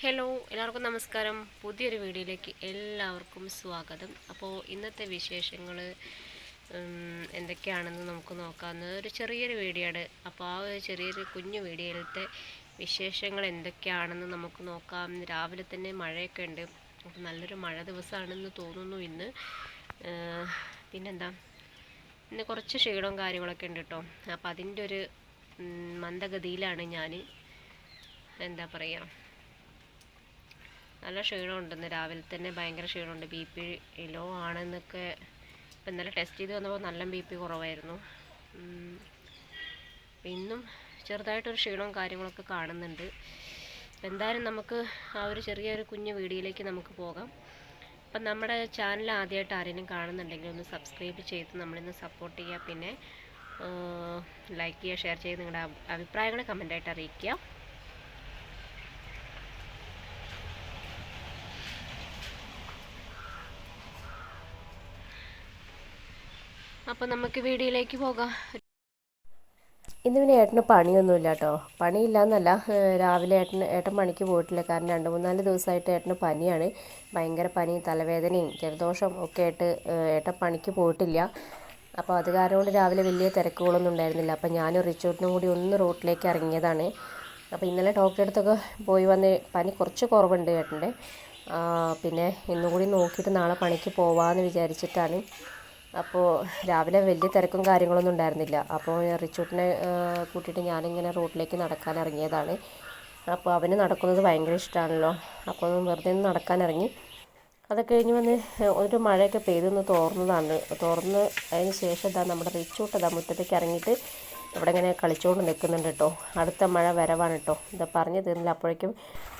Hello എല്ലാവർക്കും നമസ്കാരം. പുതിയൊരു വീഡിയോയിലേക്ക് എല്ലാവർക്കും സ്വാഗതം. അപ്പോൾ ഇന്നത്തെ വിശേഷങ്ങൾ എന്തൊക്കെയാണെന്ന് നമുക്ക് നോക്കാവുന്ന ഒരു ചെറിയൊരു വീഡിയോ ആണ് അപ്പോൾ ആ ഒരു ചെറിയൊരു കുഞ്ഞു വീഡിയോയിലത്തെ വിശേഷങ്ങൾ എന്തൊക്കെയാണെന്ന് നമുക്ക് നോക്കാം. രാവിലെ തന്നെ മഴയൊക്കെ ഉണ്ട്. അപ്പോൾ നല്ലൊരു മഴ ദിവസമാണെന്ന് തോന്നുന്നു ഇന്ന്. പിന്നെന്താ? ഇന്ന് കുറച്ച് ക്ഷീണവും കാര്യങ്ങളൊക്കെ ഉണ്ട് കേട്ടോ. അപ്പോൾ അതിന്റെ ഒരു മന്ദഗതിയിലാണ് ഞാൻ എന്താ പറയുക നല്ല ക്ഷീണമുണ്ടെന്ന് രാവിലെ തന്നെ ഭയങ്കര ക്ഷീണമുണ്ട്. ബി പി ലോ ആണെന്നൊക്കെ ഇപ്പം ഇന്നലെ ടെസ്റ്റ് ചെയ്ത് വന്നപ്പോൾ നല്ല ബി പി കുറവായിരുന്നു. ഇന്നും ചെറുതായിട്ടൊരു ക്ഷീണവും കാര്യങ്ങളൊക്കെ കാണുന്നുണ്ട്. എന്തായാലും നമുക്ക് ആ ഒരു ചെറിയൊരു കുഞ്ഞു വീഡിയോയിലേക്ക് നമുക്ക് പോകാം. അപ്പം നമ്മുടെ ചാനൽ ആദ്യമായിട്ട് ആരെങ്കിലും കാണുന്നുണ്ടെങ്കിൽ ഒന്ന് സബ്സ്ക്രൈബ് ചെയ്ത് നമ്മളിന്ന് സപ്പോർട്ട് ചെയ്യുക. പിന്നെ ലൈക്ക് ചെയ്യുക ഷെയർ ചെയ്ത് നിങ്ങളുടെ അഭി- അഭിപ്രായങ്ങൾ കമന്റായിട്ട് അറിയിക്കുക. അപ്പോൾ നമുക്ക് വീഡിയോയിലേക്ക് പോകാം. ഇന്ന് പിന്നെ ഏട്ടന് പണിയൊന്നുമില്ല കേട്ടോ പണിയില്ല എന്നല്ല രാവിലെ ഏട്ടന് ഏട്ടൻ പണിക്ക് പോയിട്ടില്ല. കാരണം രണ്ട് മൂന്നാൽ ദിവസമായിട്ട് ഏട്ടന് പനിയാണ്. ഭയങ്കര പനി തലവേദനയും ജലദോഷം ഒക്കെ ആയിട്ട് ഏട്ടൻ പണിക്ക് പോയിട്ടില്ല. അപ്പോൾ അത് കാരണം കൊണ്ട് രാവിലെ വലിയ തിരക്കുകളൊന്നും ഉണ്ടായിരുന്നില്ല. അപ്പോൾ ഞാനും റിച്ചോട്ടിനും കൂടി ഒന്ന് റോട്ടിലേക്ക് ഇറങ്ങിയതാണ്. അപ്പോൾ ഇന്നലെ ഡോക്ടറെ അടുത്തൊക്കെ പോയി വന്ന് പനി കുറച്ച് കുറവുണ്ട് ഏട്ടന്റെ. പിന്നെ ഇന്നും കൂടി നോക്കിയിട്ട് നാളെ പണിക്ക് പോവാമെന്ന് വിചാരിച്ചിട്ടാണ്. അപ്പോൾ രാവിലെ വലിയ തിരക്കും കാര്യങ്ങളൊന്നും ഉണ്ടായിരുന്നില്ല. അപ്പോൾ റിച്ചൂട്ടിനെ കൂട്ടിയിട്ട് ഞാനിങ്ങനെ റോഡിലേക്ക് നടക്കാൻ ഇറങ്ങിയതാണ്. അപ്പോൾ അവന് നടക്കുന്നത് ഭയങ്കര ഇഷ്ടമാണല്ലോ അപ്പോൾ വെറുതെ ഒന്ന് നടക്കാൻ ഇറങ്ങി. അത് കഴിഞ്ഞ് വന്ന് ഒരു മഴയൊക്കെ പെയ്തൊന്ന് തോർന്നതാണ്. തോർന്ന് അതിന് ശേഷം ഇതാ നമ്മുടെ റിച്ചൂട്ട് ഇതാ മുറ്റത്തേക്ക് ഇറങ്ങിയിട്ട് ഇവിടെ ഇങ്ങനെ കളിച്ചുകൊണ്ട് നിൽക്കുന്നുണ്ട് കേട്ടോ. അടുത്ത മഴ വരവാണ് കേട്ടോ. ഇതാ പറഞ്ഞു തീർന്നില്ല. അപ്പോഴേക്കും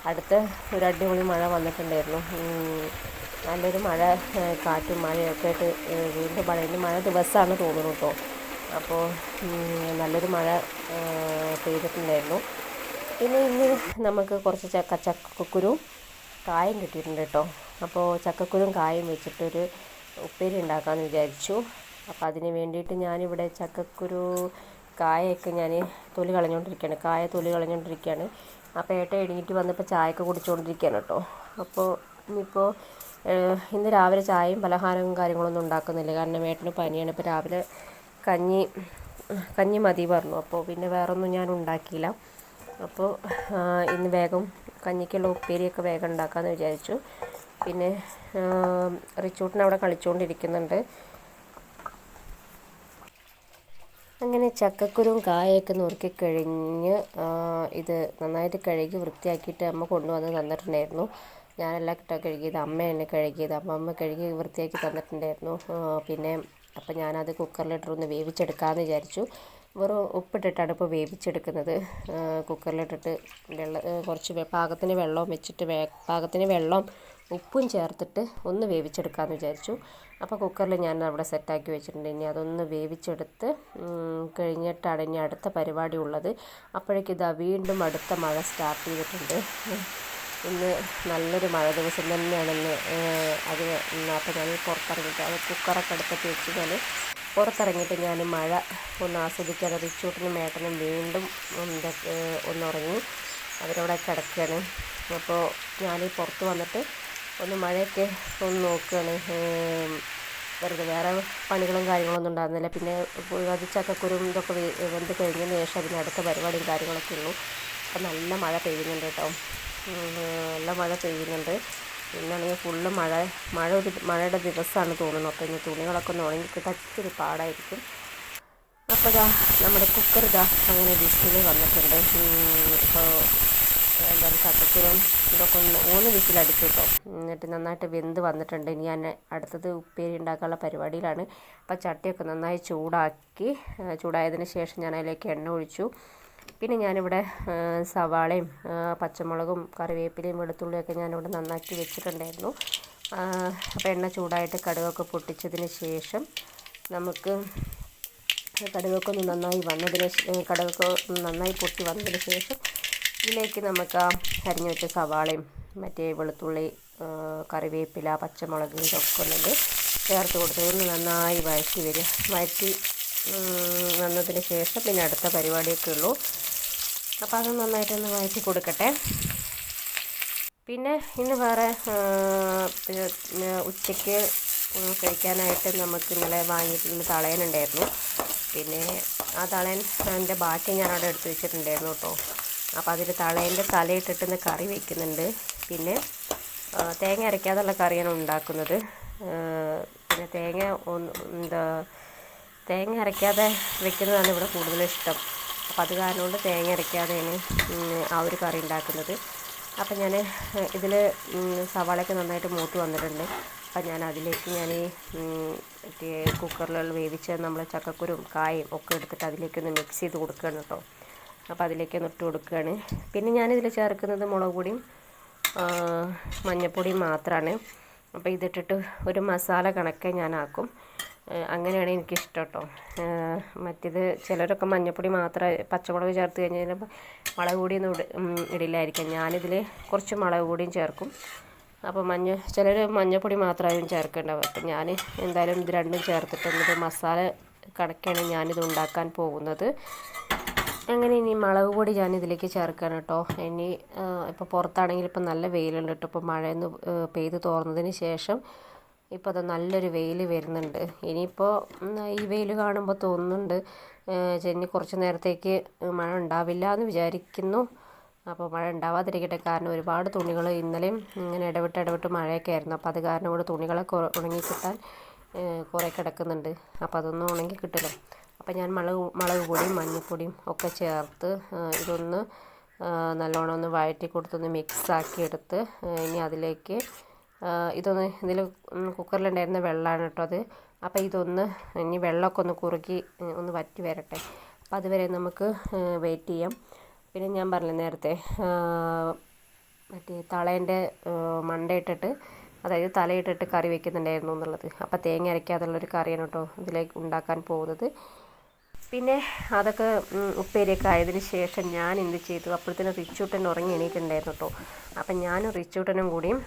അടുത്ത ഒരു അടിപൊളി മഴ വന്നിട്ടുണ്ടായിരുന്നു. നല്ലൊരു മഴ കാറ്റും മഴയൊക്കെ ആയിട്ട് വീണ്ടും മഴ. ഇന്ന് മഴ ദിവസമാണ് തോന്നുന്നു കേട്ടോ. അപ്പോൾ നല്ലൊരു മഴ പെയ്തിട്ടുണ്ടായിരുന്നു. പിന്നെ ഇന്ന് നമുക്ക് കുറച്ച് ചക്ക ചക്കക്കുരു കായും കിട്ടിയിട്ടുണ്ട് കേട്ടോ. അപ്പോൾ ചക്കക്കുരും കായും വെച്ചിട്ടൊരു ഉപ്പേരി ഉണ്ടാക്കാമെന്ന് വിചാരിച്ചു. അപ്പോൾ അതിന് വേണ്ടിയിട്ട് ഞാനിവിടെ ചക്കക്കുരു കായൊക്കെ ഞാൻ തൊലി കളഞ്ഞുകൊണ്ടിരിക്കുകയാണ്. കായ തൊലി കളഞ്ഞുകൊണ്ടിരിക്കുകയാണ്. അപ്പോൾ ഏട്ട എണീറ്റ് വന്നപ്പോൾ ചായയൊക്കെ കുടിച്ചുകൊണ്ടിരിക്കുകയാണ് കേട്ടോ. അപ്പോൾ ഇനിയിപ്പോൾ ഏഹ്, ഇന്ന് രാവിലെ ചായയും പലഹാരവും കാര്യങ്ങളൊന്നും ഉണ്ടാക്കുന്നില്ല. കാരണം ഏട്ടന് പനിയാണ്. ഇപ്പോൾ രാവിലെ കഞ്ഞി കഞ്ഞി മതി പറഞ്ഞു. അപ്പോൾ പിന്നെ വേറൊന്നും ഞാൻ ഉണ്ടാക്കിയില്ല. അപ്പോൾ ഇന്ന് വേഗം കഞ്ഞിക്കുള്ള ഉപ്പേരിയൊക്കെ വേഗം ഉണ്ടാക്കാമെന്ന് വിചാരിച്ചു. പിന്നെ റിച്ചൂട്ടിന് അവിടെ കളിച്ചുകൊണ്ടിരിക്കുന്നുണ്ട്. അങ്ങനെ ചക്കക്കുരും കായൊക്കെ നുറുക്കി കഴിഞ്ഞ് ഇത് നന്നായിട്ട് കഴുകി വൃത്തിയാക്കിയിട്ട് അമ്മ കൊണ്ടുവന്ന് തന്നിട്ടുണ്ടായിരുന്നു. ഞാനെല്ലാം കിട്ടാ കഴുകിയത് അമ്മയാണ് കഴുകിയത് അപ്പം അമ്മ കഴുകി വൃത്തിയാക്കി തന്നിട്ടുണ്ടായിരുന്നു. പിന്നെ അപ്പം ഞാനത് കുക്കറിലിട്ടൊന്ന് വേവിച്ചെടുക്കാമെന്ന് വിചാരിച്ചു. വെറും ഉപ്പിട്ടിട്ടാണ് ഇപ്പോൾ വേവിച്ചെടുക്കുന്നത്. കുക്കറിലിട്ടിട്ട് വെള്ളം കുറച്ച് പാകത്തിന് വെള്ളവും വെച്ചിട്ട് പാകത്തിന് വെള്ളം ഉപ്പും ചേർത്തിട്ട് ഒന്ന് വേവിച്ചെടുക്കാമെന്ന് വിചാരിച്ചു. അപ്പോൾ കുക്കറിൽ ഞാൻ അവിടെ സെറ്റാക്കി വെച്ചിട്ടുണ്ട്. ഇനി അതൊന്ന് വേവിച്ചെടുത്ത് കഴിഞ്ഞിട്ടാണ് ഇനി അടുത്ത പരിപാടി ഉള്ളത്. അപ്പോഴേക്കും ഇതാ വീണ്ടും അടുത്ത മഴ സ്റ്റാർട്ട് ചെയ്തിട്ടുണ്ട്. ഇന്ന് നല്ലൊരു മഴ ദിവസം തന്നെയാണെന്ന് ഇന്ന്. അത് അപ്പോൾ ഞാൻ പുറത്തിറങ്ങിയിട്ട് അത് കുക്കറൊക്കെ അടുത്തൊക്കെ വെച്ച് ഞാൻ പുറത്തിറങ്ങിയിട്ട് ഞാൻ മഴ ഒന്ന് ആസ്വദിക്കാൻ റിച്ചൂട്ടിനും മേട്ടനും വീണ്ടും ഒന്നുറങ്ങി അവരവിടെ കിടക്കുകയാണ്. അപ്പോൾ ഞാൻ പുറത്ത് വന്നിട്ട് ഒന്ന് മഴയൊക്കെ ഒന്ന് നോക്കുകയാണ്. വെറുതെ വേറെ പണികളും കാര്യങ്ങളൊന്നും ഉണ്ടായിരുന്നില്ല. പിന്നെ അത് ചക്കക്കുരും ഇതൊക്കെ വെന്ത് കഴിഞ്ഞതിന് ശേഷം പിന്നെ അടുത്ത പരിപാടിയും കാര്യങ്ങളൊക്കെ ഉള്ളൂ. അപ്പം നല്ല മഴ പെയ്യുന്നുണ്ട് കേട്ടോ. നല്ല മഴ പെയ്യുന്നുണ്ട്. പിന്നാണെങ്കിൽ ഫുള്ള് മഴ മഴ ഒരു മഴയുടെ ദിവസമാണ് തോന്നുന്നു അപ്പോൾ ഇനി തുണികളൊക്കെ ഒന്ന് ഉണങ്ങി കിട്ടാൻ ഇച്ചിരി പാടായിരിക്കും. അപ്പോൾ ഇതാ നമ്മുടെ കുക്കർ ഇതാ അങ്ങനെ ഡിഷിൽ വന്നിട്ടുണ്ട്. ഇപ്പോൾ എന്തായാലും ചക്കക്കുരും ഇതൊക്കെ ഒന്ന് മൂന്ന് വിസിലടിച്ചു കേട്ടോ എന്നിട്ട് നന്നായിട്ട് വെന്ത് വന്നിട്ടുണ്ട്. ഇനി ഞാൻ അടുത്തത് ഉപ്പേരി ഉണ്ടാക്കാനുള്ള പരിപാടിയിലാണ്. അപ്പോൾ ചട്ടിയൊക്കെ നന്നായി ചൂടാക്കി ചൂടായതിന് ശേഷം ഞാൻ അതിലേക്ക് എണ്ണ ഒഴിച്ചു. പിന്നെ ഞാനിവിടെ സവാളയും പച്ചമുളകും കറിവേപ്പിലയും വെളുത്തുള്ളിയൊക്കെ ഞാനിവിടെ നന്നാക്കി വെച്ചിട്ടുണ്ടായിരുന്നു. അപ്പോൾ എണ്ണ ചൂടായിട്ട് കടുകൊക്കെ പൊട്ടിച്ചതിന് ശേഷം നമുക്ക് കടുകൊക്കെ ഒന്ന് നന്നായി വന്നതിന് കടുകൊക്കെ നന്നായി പൊട്ടി വന്നതിന് ശേഷം ഇതിലേക്ക് നമുക്ക് ആ അരിഞ്ഞു വെച്ച സവാളയും മറ്റേ വെളുത്തുള്ളി കറിവേപ്പില പച്ചമുളക് ഇതൊക്കെ ഒന്നത് ചേർത്ത് കൊടുത്ത് നന്നായി വഴറ്റി വരിക വഴറ്റി വന്നതിന് ശേഷം പിന്നെ അടുത്ത പരിപാടിയൊക്കെ ഉള്ളൂ. അപ്പോൾ അത് നന്നായിട്ടൊന്ന് വഴറ്റി കൊടുക്കട്ടെ. പിന്നെ ഇന്ന് വേറെ ഉച്ചയ്ക്ക് കഴിക്കാനായിട്ട് നമുക്ക് ഇന്നലെ വാങ്ങിയിട്ടുള്ള തളയനുണ്ടായിരുന്നു. പിന്നെ ആ തളയൻ എന്റെ ബാക്കി ഞാൻ അവിടെ എടുത്ത് വെച്ചിട്ടുണ്ടായിരുന്നു കേട്ടോ. അപ്പോൾ അതിൽ തളേന്റെ തലയിട്ടിട്ട് ഇന്ന് കറി വെക്കുന്നുണ്ട്. പിന്നെ തേങ്ങ അരയ്ക്കാതുള്ള കറിയാണ് ഉണ്ടാക്കുന്നത്. പിന്നെ തേങ്ങ എന്താ തേങ്ങ അരയ്ക്കാതെ വെക്കുന്നതാണ് ഇവിടെ കൂടുതലും ഇഷ്ടം. അപ്പോൾ അത് കാരണം കൊണ്ട് തേങ്ങ അരയ്ക്കാതെയാണ് ആ ഒരു കറി ഉണ്ടാക്കുന്നത്. അപ്പം ഞാൻ ഇതിൽ സവാളയൊക്കെ നന്നായിട്ട് മൂത്ത് വന്നിട്ടുണ്ട്. അപ്പം ഞാൻ അതിലേക്ക് ഞാൻ ഈ കുക്കറിൽ വേവിച്ച് നമ്മൾ ചക്കക്കുരും കായും ഒക്കെ എടുത്തിട്ട് അതിലേക്കൊന്ന് മിക്സ് ചെയ്ത് കൊടുക്കുകയാണ് കേട്ടോ. അപ്പോൾ അതിലേക്കൊന്ന് ഇട്ട് കൊടുക്കുകയാണ്. പിന്നെ ഞാനിതിൽ ചേർക്കുന്നത് മുളക് പൊടിയും മഞ്ഞൾപ്പൊടിയും മാത്രമാണ് അപ്പോൾ ഇതിട്ടിട്ട് ഒരു മസാല കണക്കെ ഞാനാക്കും. അങ്ങനെയാണ് എനിക്കിഷ്ടം കേട്ടോ മറ്റേത് ചിലരൊക്കെ മഞ്ഞൾപ്പൊടി മാത്രം പച്ചമുളക് ചേർത്ത് കഴിഞ്ഞാൽ മുളക് പൊടിയൊന്നും ഇട ഇടില്ലായിരിക്കും. ഞാനിതിൽ കുറച്ച് മുളക് പൊടിയും ചേർക്കും. അപ്പോൾ മഞ്ഞ ചിലർ മഞ്ഞൾപ്പൊടി മാത്രമായും ചേർക്കേണ്ടാവും. അപ്പം ഞാൻ എന്തായാലും ഇത് രണ്ടും ചേർത്തിട്ട് എന്നിട്ട് മസാല കണക്കാണ് ഞാനിത് ഉണ്ടാക്കാൻ പോകുന്നത്. അങ്ങനെ ഇനി മുളക് പൊടി ഞാൻ ഇതിലേക്ക് ചേർക്കണം കേട്ടോ. ഇനി ഇപ്പോൾ പുറത്താണെങ്കിൽ ഇപ്പോൾ നല്ല വെയിലുണ്ട് കേട്ടോ. ഇപ്പോൾ മഴയൊന്ന് പെയ്ത് തോർന്നതിന് ശേഷം ഇപ്പോൾ അത് നല്ലൊരു വെയിൽ വരുന്നുണ്ട്. ഇനിയിപ്പോൾ ഈ വെയിൽ കാണുമ്പോൾ തോന്നുന്നുണ്ട് ചെന്നി കുറച്ച് നേരത്തേക്ക് മഴ ഉണ്ടാവില്ല എന്ന് വിചാരിക്കുന്നു. അപ്പോൾ മഴ ഉണ്ടാവാതിരിക്കട്ടെ. കാരണം ഒരുപാട് തുണികൾ ഇന്നലെയും ഇങ്ങനെ ഇടവിട്ട് ഇടവിട്ട് മഴയൊക്കെ ആയിരുന്നു. അപ്പോൾ അത് കാരണം കൂടെ തുണികളൊക്കെ ഉണങ്ങി കിട്ടാൻ കുറേ കിടക്കുന്നുണ്ട്. അപ്പോൾ അതൊന്നും ഉണങ്ങി കിട്ടില്ല. അപ്പോൾ ഞാൻ മുളക് മുളക് പൊടിയും മഞ്ഞൾപ്പൊടിയും ഒക്കെ ചേർത്ത് ഇതൊന്ന് നല്ലോണം ഒന്ന് വഴറ്റി കൊടുത്തൊന്ന് മിക്സ് ആക്കി എടുത്ത് ഇനി അതിലേക്ക് ഇതൊന്ന് ഇതിൽ കുക്കറിലുണ്ടായിരുന്ന വെള്ളമാണ് കേട്ടോ അത്. അപ്പോൾ ഇതൊന്ന് ഇനി വെള്ളമൊക്കെ ഒന്ന് കുറുകി ഒന്ന് വറ്റി വരട്ടെ. അപ്പോൾ അതുവരെ നമുക്ക് വെയിറ്റ് ചെയ്യാം. പിന്നെ ഞാൻ പറഞ്ഞ നേരത്തെ മറ്റേ തളേന്റെ മണ്ടയിട്ടിട്ട് അതായത് തലയിട്ടിട്ട് കറി വെക്കുന്നുണ്ടായിരുന്നു എന്നുള്ളത്. അപ്പോൾ തേങ്ങ അരയ്ക്കാതുള്ളൊരു കറിയാണ് കേട്ടോ ഇതിലേക്ക് ഉണ്ടാക്കാൻ പോകുന്നത്. പിന്നെ അതൊക്കെ ഉപ്പേരിയൊക്കെ ആയതിന് ശേഷം ഞാൻ എന്ത് ചെയ്തു? അപ്പോഴത്തേനും റിച്ചൂട്ടൻ ഉറങ്ങി എണീറ്റുണ്ടായിരുന്നു കേട്ടോ അപ്പം ഞാനും റിച്ചൂട്ടനും കൂടിയും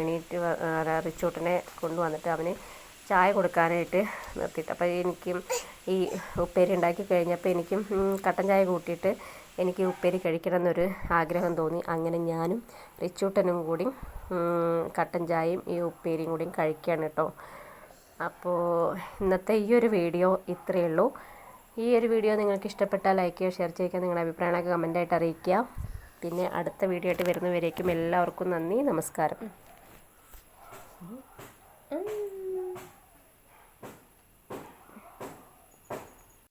എണീറ്റ് റിച്ചൂട്ടനെ കൊണ്ടുവന്നിട്ട് അവന് ചായ കൊടുക്കാനായിട്ട് നിർത്തിയിട്ട് അപ്പോൾ എനിക്കും ഈ ഉപ്പേരി ഉണ്ടാക്കി കഴിഞ്ഞപ്പോൾ എനിക്കും കട്ടൻ ചായ കൂട്ടിയിട്ട് എനിക്ക് ഉപ്പേരി കഴിക്കണം എന്നൊരു ആഗ്രഹം തോന്നി. അങ്ങനെ ഞാനും റിച്ചൂട്ടനും കൂടിയും കട്ടൻ ചായയും ഈ ഉപ്പേരിയും കൂടിയും കഴിക്കുകയാണ് കേട്ടോ അപ്പോൾ ഇന്നത്തെ ഈ ഒരു വീഡിയോ ഇത്രയേ ഉള്ളൂ. ഈ ഒരു വീഡിയോ നിങ്ങൾക്ക് ഇഷ്ടപ്പെട്ടാൽ ലൈക്ക് ചെയ്യുക ഷെയർ ചെയ്യുക നിങ്ങളുടെ അഭിപ്രായങ്ങളൊക്കെ കമന്റായിട്ട് അറിയിക്കുക. പിന്നെ അടുത്ത വീഡിയോ ആയിട്ട് വരുന്നവരേക്കും എല്ലാവർക്കും നന്ദി നമസ്കാരം.